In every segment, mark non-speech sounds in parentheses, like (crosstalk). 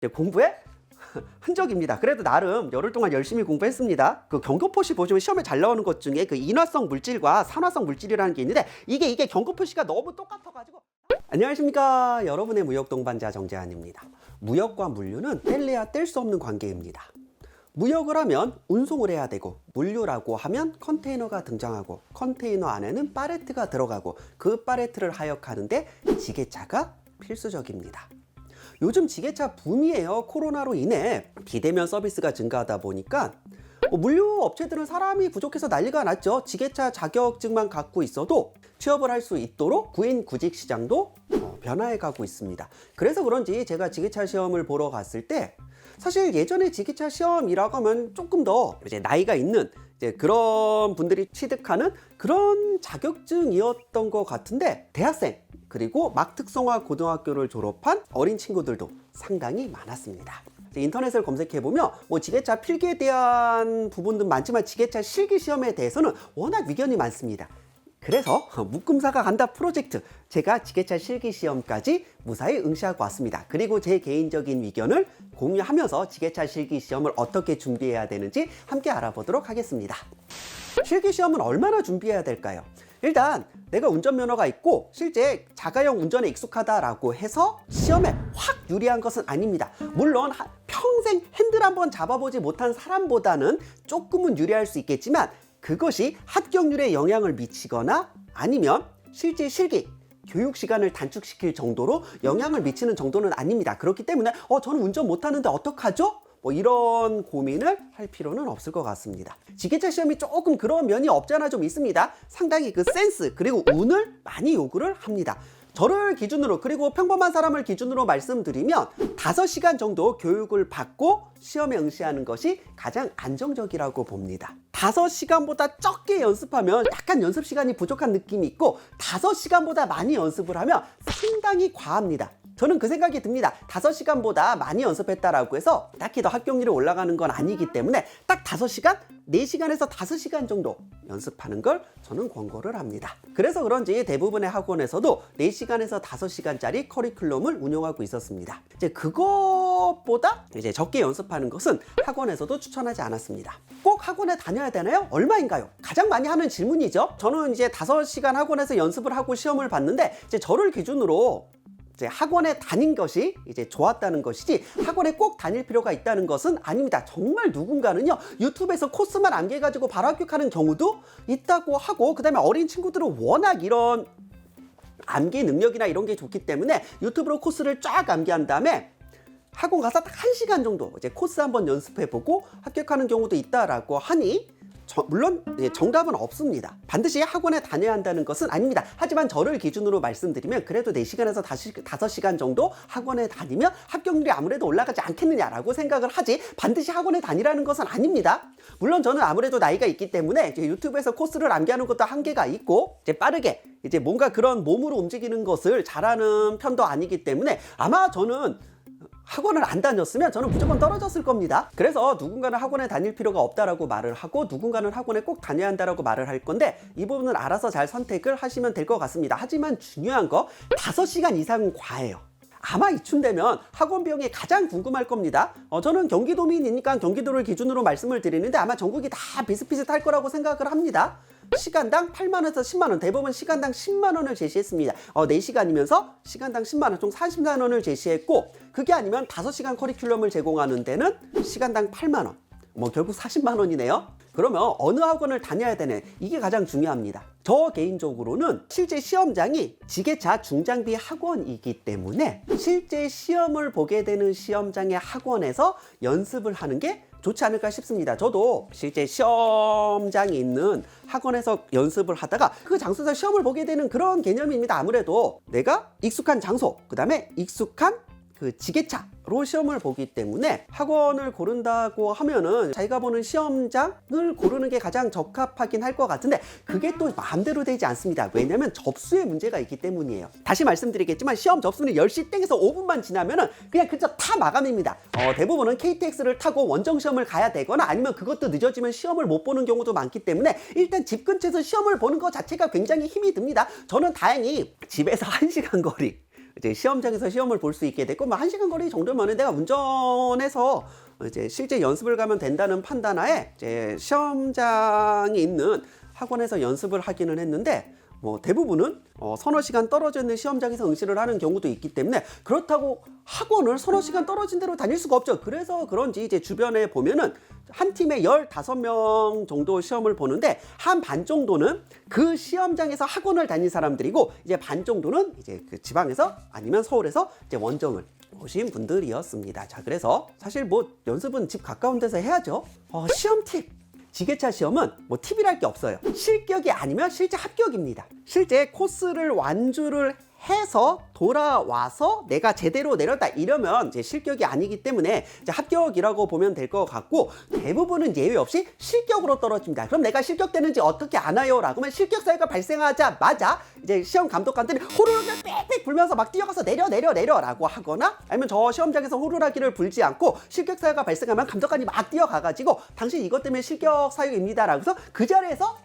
이제 공부에 (laughs) 흔적입니다. 그래도 나름 열흘 동안 열심히 공부했습니다. 그 경고표시 보시면 시험에 잘 나오는 것 중에 그 인화성 물질과 산화성 물질이라는 게 있는데 이게 이게 경고표시가 너무 똑같아가지고 안녕하십니까 여러분의 무역 동반자 정재환입니다. 무역과 물류는 뗄래야 뗄 수 없는 관계입니다. 무역을 하면 운송을 해야 되고 물류라고 하면 컨테이너가 등장하고 컨테이너 안에는 팔레트가 들어가고 그 팔레트를 하역하는데 지게차가 필수적입니다. 요즘 지게차 붐이에요. 코로나로 인해 비대면 서비스가 증가하다 보니까 뭐 물류 업체들은 사람이 부족해서 난리가 났죠. 지게차 자격증만 갖고 있어도 취업을 할 수 있도록 구인 구직 시장도 어, 변화해 가고 있습니다. 그래서 그런지 제가 지게차 시험을 보러 갔을 때 사실 예전에 지게차 시험이라고 하면 조금 더 이제 나이가 있는 이제 그런 분들이 취득하는 그런 자격증이었던 것 같은데 대학생 그리고 막 특성화 고등학교를 졸업한 어린 친구들도 상당히 많았습니다. 인터넷을 검색해 보면 뭐 지게차 필기에 대한 부분도 많지만 지게차 실기 시험에 대해서는 워낙 위견이 많습니다. 그래서 묶음사가 간다 프로젝트 제가 지게차 실기 시험까지 무사히 응시하고 왔습니다. 그리고 제 개인적인 의견을 공유하면서 지게차 실기 시험을 어떻게 준비해야 되는지 함께 알아보도록 하겠습니다. 실기 시험은 얼마나 준비해야 될까요? 일단 내가 운전면허가 있고 실제 자가용 운전에 익숙하다라고 해서 시험에 확 유리한 것은 아닙니다. 물론 하- 평생 핸들 한번 잡아보지 못한 사람보다는 조금은 유리할 수 있겠지만 그것이 합격률에 영향을 미치거나 아니면 실제 실기 교육 시간을 단축시킬 정도로 영향을 미치는 정도는 아닙니다. 그렇기 때문에 어 저는 운전 못하는데 어떡하죠? 뭐 이런 고민을 할 필요는 없을 것 같습니다. 지게차 시험이 조금 그런 면이 없잖아 좀 있습니다. 상당히 그 센스 그리고 운을 많이 요구를 합니다. 저를 기준으로 그리고 평범한 사람을 기준으로 말씀드리면 5시간 정도 교육을 받고 시험에 응시하는 것이 가장 안정적이라고 봅니다. 5시간보다 적게 연습하면 약간 연습 시간이 부족한 느낌이 있고 5시간보다 많이 연습을 하면 상당히 과합니다. 저는 그 생각이 듭니다. 5시간보다 많이 연습했다라고 해서 딱히 더 합격률이 올라가는 건 아니기 때문에 딱 5시간, 4시간에서 5시간 정도 연습하는 걸 저는 권고를 합니다. 그래서 그런지 대부분의 학원에서도 4시간에서 5시간짜리 커리큘럼을 운영하고 있었습니다. 이제 그것보다 이제 적게 연습하는 것은 학원에서도 추천하지 않았습니다. 꼭 학원에 다녀야 되나요? 얼마인가요? 가장 많이 하는 질문이죠. 저는 이제 5시간 학원에서 연습을 하고 시험을 봤는데 이제 저를 기준으로 이제 학원에 다닌 것이 이제 좋았다는 것이지 학원에 꼭 다닐 필요가 있다는 것은 아닙니다. 정말 누군가는요 유튜브에서 코스만 암기해가지고 바로 합격하는 경우도 있다고 하고 그다음에 어린 친구들은 워낙 이런 암기 능력이나 이런 게 좋기 때문에 유튜브로 코스를 쫙 암기한 다음에 학원 가서 딱 한 시간 정도 이제 코스 한번 연습해보고 합격하는 경우도 있다라고 하니 저- 물론 예, 정답은 없습니다. 반드시 학원에 다녀야 한다는 것은 아닙니다. 하지만 저를 기준으로 말씀드리면 그래도 4시간에서 5시간 정도 학원에 다니면 합격률이 아무래도 올라가지 않겠느냐라고 생각을 하지 반드시 학원에 다니라는 것은 아닙니다. 물론 저는 아무래도 나이가 있기 때문에 유튜브에서 코스를 암기하는 것도 한계가 있고 이제 빠르게 이제 뭔가 그런 몸으로 움직이는 것을 잘하는 편도 아니기 때문에 아마 저는 학원을 안 다녔으면 저는 무조건 떨어졌을 겁니다. 그래서 누군가는 학원에 다닐 필요가 없다라고 말을 하고 누군가는 학원에 꼭 다녀야 한다라고 말을 할 건데 이 부분은 알아서 잘 선택을 하시면 될 것 같습니다. 하지만 중요한 거 5시간 이상은 과해요. 아마 이쯤 되면 학원 비용이 가장 궁금할 겁니다. 어, 저는 경기도민이니까 경기도를 기준으로 말씀을 드리는데 아마 전국이 다 비슷비슷할 거라고 생각을 합니다. 시간당 8만원에서 10만원, 대부분 시간당 10만원을 제시했습니다. 어, 4시간이면서 시간당 10만원, 총 40만원을 제시했고, 그게 아니면 5시간 커리큘럼을 제공하는 데는 시간당 8만원. 뭐 결국 40만 원이네요. 그러면 어느 학원을 다녀야 되네. 이게 가장 중요합니다. 저 개인적으로는 실제 시험장이 지게차 중장비 학원이기 때문에 실제 시험을 보게 되는 시험장의 학원에서 연습을 하는 게 좋지 않을까 싶습니다. 저도 실제 시험장이 있는 학원에서 연습을 하다가 그 장소에서 시험을 보게 되는 그런 개념입니다. 아무래도 내가 익숙한 장소, 그 다음에 익숙한 그 지게차로 시험을 보기 때문에 학원을 고른다고 하면은 자기가 보는 시험장을 고르는 게 가장 적합하긴 할 것 같은데 그게 또 마음대로 되지 않습니다. 왜냐면 접수에 문제가 있기 때문이에요. 다시 말씀드리겠지만 시험 접수는 10시 땡에서 5분만 지나면은 그냥 그저 다 마감입니다. 어, 대부분은 KTX를 타고 원정 시험을 가야 되거나 아니면 그것도 늦어지면 시험을 못 보는 경우도 많기 때문에 일단 집 근처에서 시험을 보는 것 자체가 굉장히 힘이 듭니다. 저는 다행히 집에서 (laughs) 1시간 거리 이제 시험장에서 시험을 볼 수 있게 됐고, 뭐한 시간 거리 정도면은 내가 운전해서 이제 실제 연습을 가면 된다는 판단하에 이제 시험장에 있는 학원에서 연습을 하기는 했는데 뭐 대부분은 어, 서너 시간 떨어져 있는 시험장에서 응시를 하는 경우도 있기 때문에 그렇다고 학원을 서너 시간 떨어진 대로 다닐 수가 없죠. 그래서 그런지 이제 주변에 보면은 한 팀에 15명 정도 시험을 보는데 한 반 정도는 그 시험장에서 학원을 다닌 사람들이고 이제 반 정도는 이제 그 지방에서 아니면 서울에서 이제 원정을 오신 분들이었습니다. 자, 그래서 사실 뭐 연습은 집 가까운 데서 해야죠. 어, 시험 팁. 지게차 시험은 뭐 팁이랄 게 없어요. 실격이 아니면 실제 합격입니다. 실제 코스를 완주를 해서 돌아와서 내가 제대로 내렸다 이러면 이제 실격이 아니기 때문에 이제 합격이라고 보면 될 것 같고 대부분은 예외 없이 실격으로 떨어집니다. 그럼 내가 실격되는지 어떻게 아나요? 라고 하면 실격 사유가 발생하자마자 이제 시험 감독관들이 호루라기를 빽빽 불면서 막 뛰어가서 내려 내려 내려라고 하거나 아니면 저 시험장에서 호루라기를 불지 않고 실격 사유가 발생하면 감독관이 막 뛰어가가지고 당신 이것 때문에 실격 사유입니다라고 해서 그 자리에서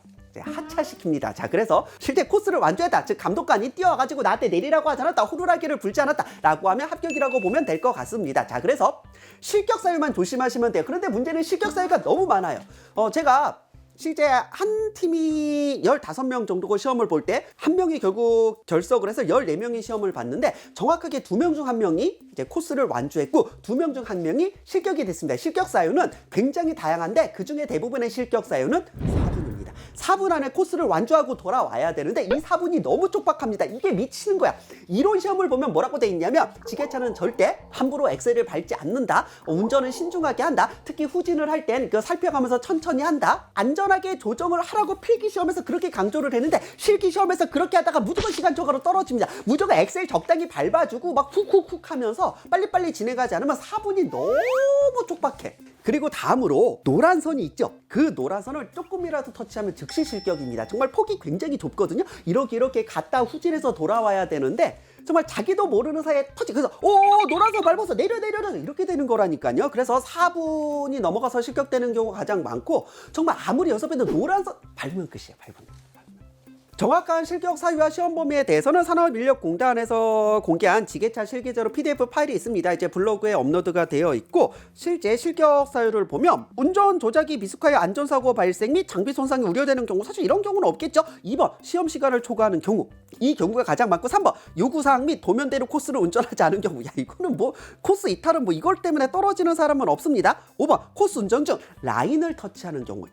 하차시킵니다. 자, 그래서 실제 코스를 완주했다. 즉, 감독관이 뛰어와가지고 나한테 내리라고 하지 않았다. 호루라기를 불지 않았다. 라고 하면 합격이라고 보면 될 것 같습니다. 자, 그래서 실격 사유만 조심하시면 돼요. 그런데 문제는 실격 사유가 너무 많아요. 어, 제가 실제 한 팀이 15명 정도고 시험을 볼 때 한 명이 결국 결석을 해서 14명이 시험을 봤는데 정확하게 두 명 중 한 명이 이제 코스를 완주했고 두 명 중 한 명이 실격이 됐습니다. 실격 사유는 굉장히 다양한데 그 중에 대부분의 실격 사유는 4분입니다. 4분 안에 코스를 완주하고 돌아와야 되는데 이 4분이 너무 촉박합니다. 이게 미치는 거야. 이론 시험을 보면 뭐라고 돼 있냐면 지게차는 절대 함부로 엑셀을 밟지 않는다. 어, 운전은 신중하게 한다. 특히 후진을 할 땐 그 살펴가면서 천천히 한다. 안전하게 조정을 하라고 필기 시험에서 그렇게 강조를 했는데 실기 시험에서 그렇게 하다가 무조건 시간 초과로 떨어집니다. 무조건 엑셀 적당히 밟아주고 막 훅훅훅 하면서 빨리빨리 진행하지 않으면 4분이 너무 촉박해. 그리고 다음으로 노란 선이 있죠. 그 노란 선을 조금이라도 터치하면 즉시 실격입니다. 정말 폭이 굉장히 좁거든요. 이렇게 이렇게 갔다 후진해서 돌아와야 되는데 정말 자기도 모르는 사이에 터치 그래서 오 노란 선 밟아서 내려 내려 내려 이렇게 되는 거라니까요. 그래서 4분이 넘어가서 실격되는 경우가 가장 많고 정말 아무리 여섯 배도 노란 선 밟으면 끝이에요. 밟으면. 정확한 실격 사유와 시험 범위에 대해서는 산업인력공단에서 공개한 지게차 실기자료 PDF 파일이 있습니다. 이제 블로그에 업로드가 되어 있고 실제 실격 사유를 보면 운전 조작이 미숙하여 안전사고 발생 및 장비 손상이 우려되는 경우 사실 이런 경우는 없겠죠. 2번 시험 시간을 초과하는 경우 이 경우가 가장 많고 3번 요구사항 및 도면대로 코스를 운전하지 않은 경우 야 이거는 뭐 코스 이탈은 뭐 이걸 때문에 떨어지는 사람은 없습니다. 5번 코스 운전 중 라인을 터치하는 경우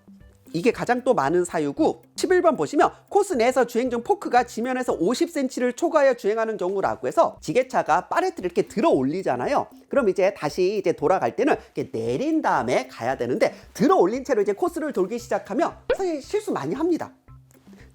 이게 가장 또 많은 사유고 11번 보시면 코스 내에서 주행 중 포크가 지면에서 50cm를 초과하여 주행하는 경우라고 해서 지게차가 파레트를 이렇게 들어 올리잖아요. 그럼 이제 다시 이제 돌아갈 때는 이렇게 내린 다음에 가야 되는데 들어 올린 채로 이제 코스를 돌기 시작하면 사실 실수 많이 합니다.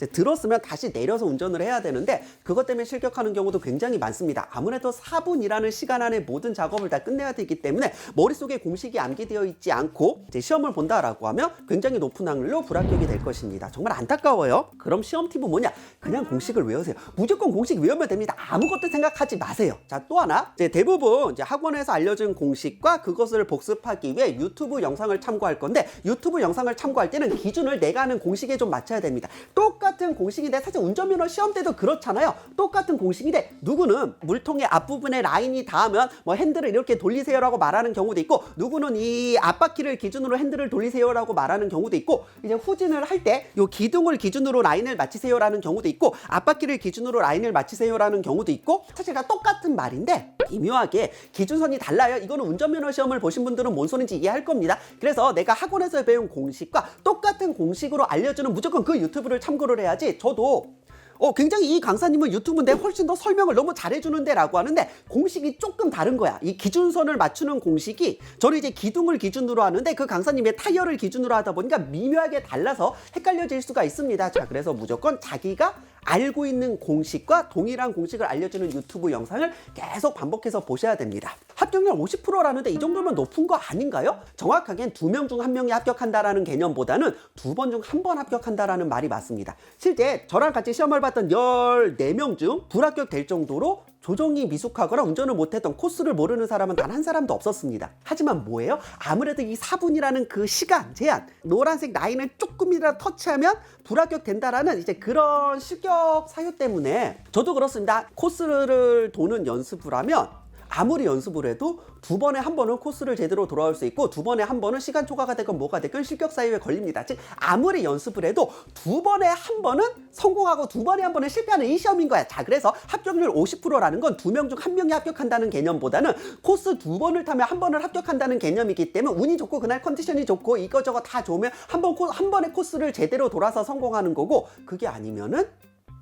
들었으면 다시 내려서 운전을 해야 되는데 그것 때문에 실격하는 경우도 굉장히 많습니다. 아무래도 4분이라는 시간 안에 모든 작업을 다 끝내야 되기 때문에 머릿속에 공식이 암기되어 있지 않고 이제 시험을 본다라고 하면 굉장히 높은 확률로 불합격이 될 것입니다. 정말 안타까워요. 그럼 시험 팁은 뭐냐? 그냥 공식을 외우세요. 무조건 공식 외우면 됩니다. 아무것도 생각하지 마세요. 자, 또 하나. 이제 대부분 이제 학원에서 알려준 공식과 그것을 복습하기 위해 유튜브 영상을 참고할 건데 유튜브 영상을 참고할 때는 기준을 내가 하는 공식에 좀 맞춰야 됩니다. 똑같 은 공식인데 사실 운전면허 시험 때도 그렇잖아요. 똑같은 공식인데 누구는 물통의 앞부분에 라인이 닿으면 뭐 핸들을 이렇게 돌리세요라고 말하는 경우도 있고 누구는 이 앞바퀴를 기준으로 핸들을 돌리세요라고 말하는 경우도 있고 이제 후진을 할 때 요 기둥을 기준으로 라인을 맞추세요라는 경우도 있고 앞바퀴를 기준으로 라인을 맞추세요라는 경우도 있고 사실 다 똑같은 말인데 미묘하게 기준선이 달라요. 이거는 운전면허 시험을 보신 분들은 뭔 소린지 이해할 겁니다. 그래서 내가 학원에서 배운 공식과 똑같은 공식으로 알려주는 무조건 그 유튜브를 참고를 해야지. 저도 어, 굉장히 이 강사님은 유튜브인데 훨씬 더 설명을 너무 잘해주는데 라고 하는데 공식이 조금 다른 거야. 이 기준선을 맞추는 공식이 저는 이제 기둥을 기준으로 하는데 그 강사님의 타이어를 기준으로 하다 보니까 미묘하게 달라서 헷갈려질 수가 있습니다. 자, 그래서 무조건 자기가 알고 있는 공식과 동일한 공식을 알려주는 유튜브 영상을 계속 반복해서 보셔야 됩니다. 합격률 50%라는데 이 정도면 높은 거 아닌가요? 정확하게는 두 명 중 한 명이 합격한다라는 개념보다는 두 번 중 한 번 합격한다라는 말이 맞습니다. 실제 저랑 같이 시험을 봤던 14명 중 불합격 될 정도로 조정이 미숙하거나 운전을 못했던 코스를 모르는 사람은 단 한 사람도 없었습니다. 하지만 뭐예요? 아무래도 이 4분이라는 그 시간 제한, 노란색 라인을 조금이라도 터치하면 불합격 된다라는 이제 그런 실격 사유 때문에 저도 그렇습니다. 코스를 도는 연습을 하면 아무리 연습을 해도 두 번에 한 번은 코스를 제대로 돌아올 수 있고 두 번에 한 번은 시간 초과가 되건 뭐가 되건 실격 사유에 걸립니다. 즉 아무리 연습을 해도 두 번에 한 번은 성공하고 두 번에 한 번은 실패하는 이 시험인 거야. 자 그래서 합격률 50%라는 건 두 명 중 한 명이 합격한다는 개념보다는 코스 두 번을 타면 한 번을 합격한다는 개념이기 때문에 운이 좋고 그날 컨디션이 좋고 이거저거 다 좋으면 한 번 한 번의 코스를 제대로 돌아서 성공하는 거고 그게 아니면은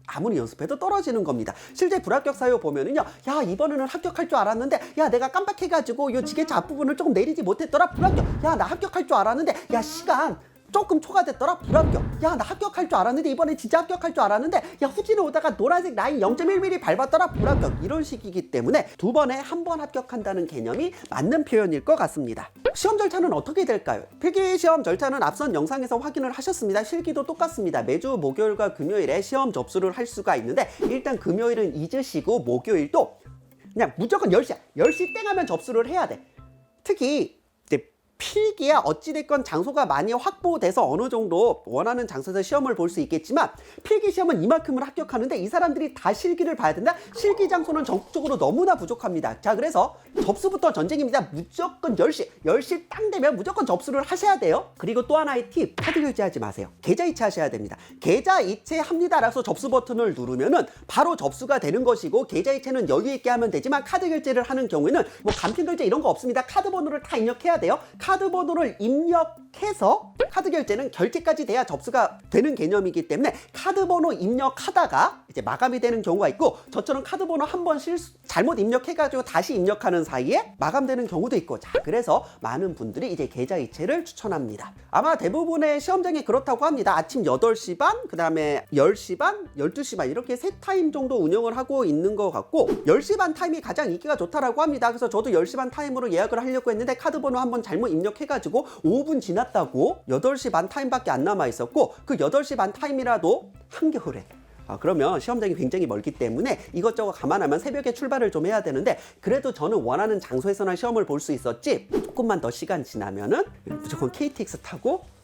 아무리 연습해도 떨어지는 겁니다. 실제 불합격 사유 보면은요, 야 이번에는 합격할 줄 알았는데, 야 내가 깜빡해 가지고 요 지게차 앞부분을 조금 내리지 못했더라 불합격. 야 나 합격할 줄 알았는데, 야 시간 조금 초과됐더라 불합격. 야 나 합격할 줄 알았는데 이번에 진짜 합격할 줄 알았는데, 야 후진을 오다가 노란색 라인 0.1mm 밟았더라 불합격. 이런 식이기 때문에 두 번에 한 번 합격한다는 개념이 맞는 표현일 것 같습니다. 시험 절차는 어떻게 될까요? 필기 시험 절차는 앞선 영상에서 확인을 하셨습니다. 실기도 똑같습니다. 매주 목요일과 금요일에 시험 접수를 할 수가 있는데 일단 금요일은 잊으시고 목요일도 그냥 무조건 10시야. 10시 땡 하면 접수를 해야 돼. 특히 필기야 어찌됐건 장소가 많이 확보돼서 어느 정도 원하는 장소에서 시험을 볼 수 있겠지만 필기 시험은 이만큼을 합격하는데 이 사람들이 다 실기를 봐야 된다? 실기 장소는 전국적으로 너무나 부족합니다. 자 그래서 접수부터 전쟁입니다. 무조건 10시, 10시 땅 되면 무조건 접수를 하셔야 돼요. 그리고 또 하나의 팁, 카드 결제하지 마세요. 계좌 이체하셔야 됩니다. 계좌 이체합니다라서 접수 버튼을 누르면은 바로 접수가 되는 것이고 계좌 이체는 여유 있게 하면 되지만 카드 결제를 하는 경우에는 뭐 간편 결제 이런 거 없습니다. 카드 번호를 다 입력해야 돼요. 카드 번호를 입력해서 카드 결제는 결제까지 돼야 접수가 되는 개념이기 때문에 카드 번호 입력하다가 이제 마감이 되는 경우가 있고 저처럼 카드 번호 한 번 실수 잘못 입력해가지고 다시 입력하는 사이에 마감되는 경우도 있고 자 그래서 많은 분들이 이제 계좌 이체를 추천합니다. 아마 대부분의 시험장이 그렇다고 합니다. 아침 8시 반, 그 다음에 10시 반, 12시 반 이렇게 세 타임 정도 운영을 하고 있는 것 같고 10시 반 타임이 가장 인기가 좋다라고 합니다. 그래서 저도 10시 반 타임으로 예약을 하려고 했는데 카드 번호 한 번 잘못 입력해가지고 5분 지났다고 8시 반 타임밖에 안 남아 있었고 그 8시 반 타임이라도 한겨울에 아, 그러면 시험장이 굉장히 멀기 때문에 이것저것 감안하면 새벽에 출발을 좀 해야 되는데 그래도 저는 원하는 장소에서나 시험을 볼 수 있었지 조금만 더 시간 지나면은 무조건 KTX 타고 어,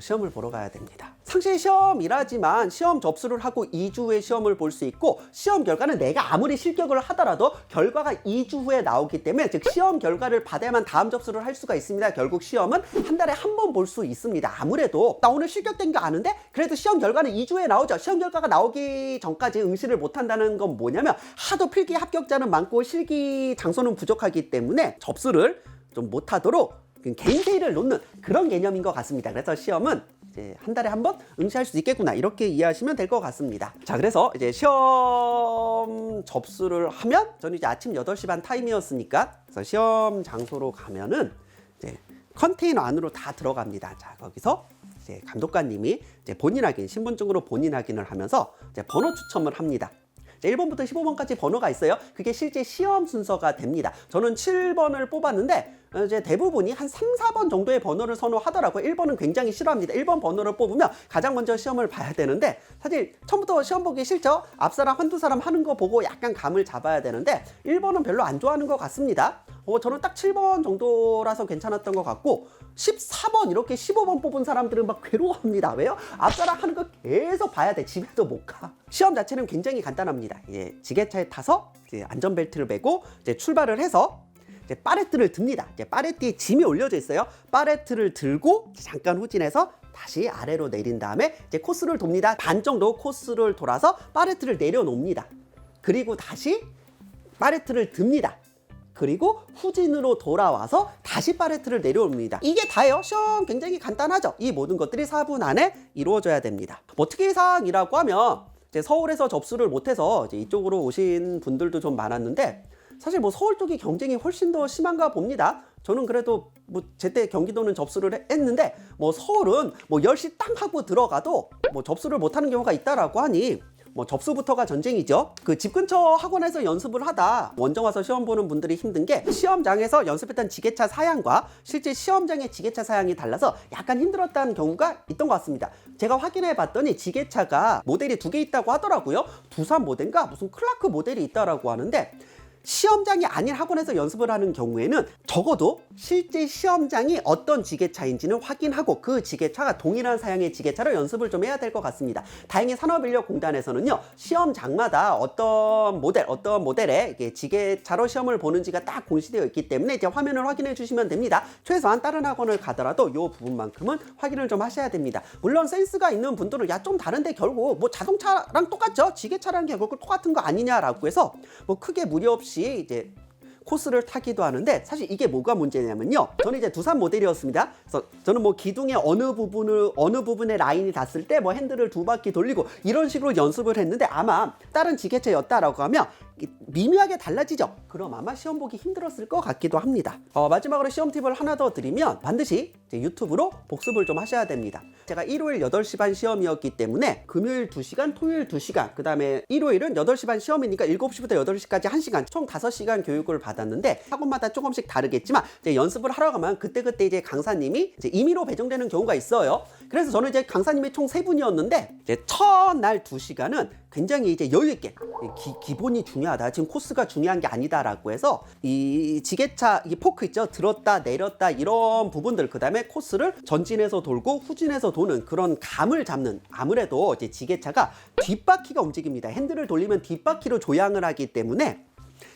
시험을 보러 가야 됩니다. 상시 시험이라지만 시험 접수를 하고 2주 후에 시험을 볼 수 있고 시험 결과는 내가 아무리 실격을 하더라도 결과가 2주 후에 나오기 때문에 즉 시험 결과를 받아야만 다음 접수를 할 수가 있습니다. 결국 시험은 한 달에 한 번 볼 수 있습니다. 아무래도 나 오늘 실격된 거 아는데 그래도 시험 결과는 2주 후에 나오죠. 시험 결과가 나오기 전까지 응시를 못 한다는 건 뭐냐면 하도 필기 합격자는 많고 실기 장소는 부족하기 때문에 접수를 좀 못하도록 그 개인 세일을 놓는 그런 개념인 것 같습니다. 그래서 시험은 이제 한 달에 한 번 응시할 수 있겠구나 이렇게 이해하시면 될 것 같습니다. 자 그래서 이제 시험 접수를 하면 저는 이제 아침 8시 반 타임이었으니까 그래서 시험 장소로 가면은 이제 컨테이너 안으로 다 들어갑니다. 자 거기서 이제 감독관님이 이제 본인 확인 신분증으로 본인 확인을 하면서 이제 번호 추첨을 합니다. 자, 1번부터 15번까지 번호가 있어요. 그게 실제 시험 순서가 됩니다. 저는 7번을 뽑았는데 어, 이제 대부분이 한 3, 4번 정도의 번호를 선호하더라고요. 1번은 굉장히 싫어합니다. 1번 번호를 뽑으면 가장 먼저 시험을 봐야 되는데 사실 처음부터 시험 보기 싫죠. 앞 사람 한두 사람 하는 거 보고 약간 감을 잡아야 되는데 1번은 별로 안 좋아하는 것 같습니다. 어, 저는 딱 7번 정도라서 괜찮았던 것 같고 14번 이렇게 15번 뽑은 사람들은 막 괴로워합니다. 왜요? 앞사람 하는 거 계속 봐야 돼. 집에도 못 가. 시험 자체는 굉장히 간단합니다. 예, 지게차에 타서 안전벨트를 매고 이제 출발을 해서 파레트를 듭니다. 이제 파레트에 짐이 올려져 있어요. 파레트를 들고 잠깐 후진해서 다시 아래로 내린 다음에 이제 코스를 돕니다. 반 정도 코스를 돌아서 파레트를 내려놓습니다. 그리고 다시 파레트를 듭니다. 그리고 후진으로 돌아와서 다시 파레트를 내려옵니다. 이게 다예요. 시험 굉장히 간단하죠. 이 모든 것들이 4분 안에 이루어져야 됩니다. 뭐 특이사항이라고 하면 이제 서울에서 접수를 못해서 이제 이쪽으로 오신 분들도 좀 많았는데 사실 뭐 서울 쪽이 경쟁이 훨씬 더 심한가 봅니다. 저는 그래도 뭐 제때 경기도는 접수를 해- 했는데 뭐 서울은 뭐 10시 땅 하고 들어가도 뭐 접수를 못하는 경우가 있다라고 하니 뭐 접수부터가 전쟁이죠. 그 집 근처 학원에서 연습을 하다 원정 와서 시험 보는 분들이 힘든 게 시험장에서 연습했던 지게차 사양과 실제 시험장의 지게차 사양이 달라서 약간 힘들었다는 경우가 있던 것 같습니다. 제가 확인해 봤더니 지게차가 모델이 두 개 있다고 하더라고요. 두산 모델인가 무슨 클라크 모델이 있다라고 하는데 시험장이 아닌 학원에서 연습을 하는 경우에는 적어도 실제 시험장이 어떤 지게차인지는 확인하고 그 지게차가 동일한 사양의 지게차로 연습을 좀 해야 될 것 같습니다. 다행히 산업인력공단에서는요 시험장마다 어떤 모델 어떤 모델의 지게차로 시험을 보는지가 딱 공시되어 있기 때문에 이제 화면을 확인해 주시면 됩니다. 최소한 다른 학원을 가더라도 이 부분만큼은 확인을 좀 하셔야 됩니다. 물론 센스가 있는 분들은 야 좀 다른데 결국 뭐 자동차랑 똑같죠. 지게차라는 게 결국 똑같은 거 아니냐라고 해서 뭐 크게 무리 없이 이제 코스를 타기도 하는데 사실 이게 뭐가 문제냐면요. 저는 이제 두산 모델이었습니다. 그래서 저는 뭐 기둥의 어느 부분을 어느 부분에 라인이 닿았을 때 뭐 핸들을 두 바퀴 돌리고 이런 식으로 연습을 했는데 아마 다른 지게차였다라고 하면 이- 미묘하게 달라지죠. 그럼 아마 시험 보기 힘들었을 것 같기도 합니다. 어, 마지막으로 시험 팁을 하나 더 드리면 반드시 유튜브로 복습을 좀 하셔야 됩니다. 제가 일요일 8시 반 시험이었기 때문에 금요일 2시간, 토요일 2시간, 그 다음에 일요일은 8시 반 시험이니까 7시부터 8시까지 1시간, 총 5시간 교육을 받았는데 학원마다 조금씩 다르겠지만 이제 연습을 하러 가면 그때그때 이제 강사님이 이제 임의로 배정되는 경우가 있어요. 그래서 저는 이제 강사님이 총 세 분이었는데 이제 첫날 2시간은 굉장히 이제 여유 있게 기, 기본이 중요하다. 지금 코스가 중요한 게 아니다라고 해서 이 지게차 이 포크 있죠. 들었다 내렸다 이런 부분들 그다음에 코스를 전진해서 돌고 후진해서 도는 그런 감을 잡는 아무래도 이제 지게차가 뒷바퀴가 움직입니다. 핸들을 돌리면 뒷바퀴로 조향을 하기 때문에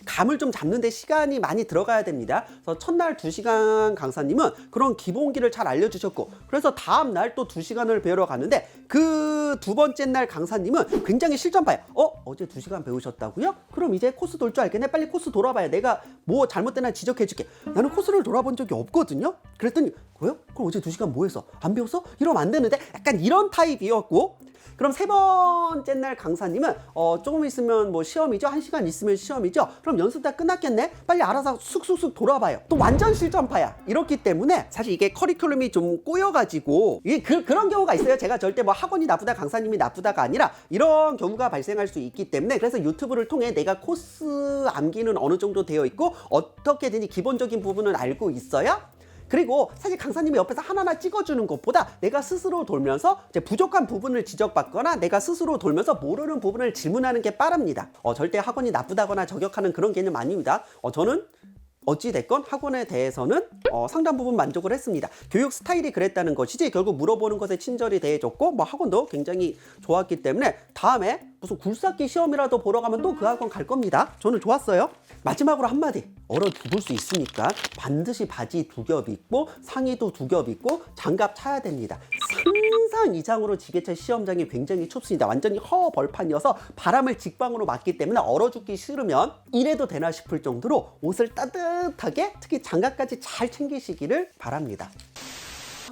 감을 좀 잡는데 시간이 많이 들어가야 됩니다. 그래서 첫날 2시간 강사님은 그런 기본기를 잘 알려주셨고 그래서 다음날 또 2시간을 배우러 갔는데 그 두 번째 날 강사님은 굉장히 실전파야. 어? 어제 2시간 배우셨다고요? 그럼 이제 코스 돌 줄 알겠네. 빨리 코스 돌아봐요. 내가 뭐 잘못되나 지적해줄게. 나는 코스를 돌아본 적이 없거든요. 그랬더니 왜요? 그럼 어제 2시간 뭐 했어? 안 배웠어? 이러면 안 되는데 약간 이런 타입이었고 그럼 세 번째 날 강사님은 어, 조금 있으면 뭐 시험이죠. 한 시간 있으면 시험이죠. 그럼 연습 다 끝났겠네. 빨리 알아서 쑥쑥쑥 돌아봐요. 또 완전 실전파야. 이렇기 때문에 사실 이게 커리큘럼이 좀 꼬여가지고 이게 그, 그런 경우가 있어요. 제가 절대 뭐 학원이 나쁘다, 강사님이 나쁘다가 아니라 이런 경우가 발생할 수 있기 때문에 그래서 유튜브를 통해 내가 코스 암기는 어느 정도 되어 있고 어떻게든지 기본적인 부분은 알고 있어야 그리고 사실 강사님이 옆에서 하나하나 찍어주는 것보다 내가 스스로 돌면서 이제 부족한 부분을 지적받거나 내가 스스로 돌면서 모르는 부분을 질문하는 게 빠릅니다. 어, 절대 학원이 나쁘다거나 저격하는 그런 개념 아닙니다. 어, 저는 어찌됐건 학원에 대해서는 어, 상당 부분 만족을 했습니다. 교육 스타일이 그랬다는 것이지 결국 물어보는 것에 친절히 대해줬고 뭐 학원도 굉장히 좋았기 때문에 다음에 무슨 굴삭기 시험이라도 보러 가면 또 그 학원 갈 겁니다. 저는 좋았어요. 마지막으로 한마디 얼어 죽을 수 있으니까 반드시 바지 두 겹 입고 상의도 두 겹 입고 장갑 차야 됩니다. 상상 이상으로 지게차 시험장이 굉장히 춥습니다. 완전히 허벌판이어서 바람을 직방으로 맞기 때문에 얼어 죽기 싫으면 이래도 되나 싶을 정도로 옷을 따뜻하게 특히 장갑까지 잘 챙기시기를 바랍니다.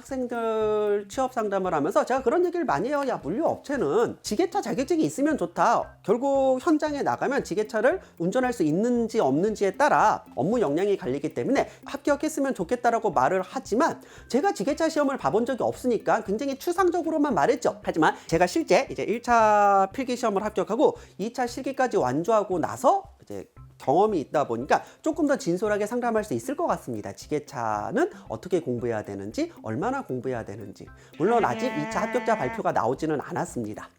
학생들 취업 상담을 하면서 제가 그런 얘기를 많이 해요. 야, 물류업체는 지게차 자격증이 있으면 좋다. 결국 현장에 나가면 지게차를 운전할 수 있는지 없는지에 따라 업무 역량이 갈리기 때문에 합격했으면 좋겠다라고 말을 하지만 제가 지게차 시험을 봐본 적이 없으니까 굉장히 추상적으로만 말했죠. 하지만 제가 실제 이제 1차 필기 시험을 합격하고 2차 실기까지 완주하고 나서 이제 경험이 있다 보니까 조금 더 진솔하게 상담할 수 있을 것 같습니다. 지게차는 어떻게 공부해야 되는지, 얼마나 공부해야 되는지. 물론 아직 2차 합격자 발표가 나오지는 않았습니다.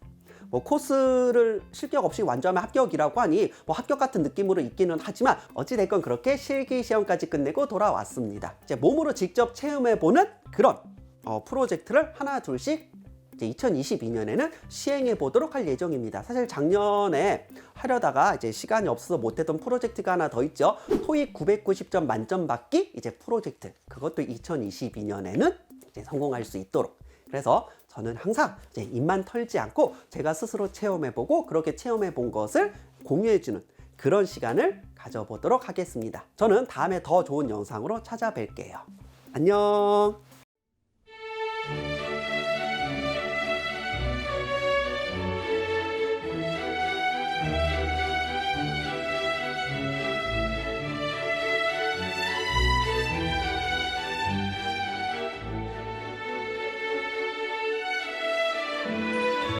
뭐 코스를 실격 없이 완주하면 합격이라고 하니 뭐 합격 같은 느낌으로 있기는 하지만 어찌됐건 그렇게 실기 시험까지 끝내고 돌아왔습니다. 이제 몸으로 직접 체험해 보는 그런 어, 프로젝트를 하나 둘씩 이제 2022년에는 시행해 보도록 할 예정입니다. 사실 작년에 하려다가 이제 시간이 없어서 못했던 프로젝트가 하나 더 있죠. 토익 990점 만점 받기 이제 프로젝트. 그것도 2022년에는 이제 성공할 수 있도록. 그래서 저는 항상 이제 입만 털지 않고 제가 스스로 체험해 보고 그렇게 체험해 본 것을 공유해 주는 그런 시간을 가져보도록 하겠습니다. 저는 다음에 더 좋은 영상으로 찾아뵐게요. 안녕.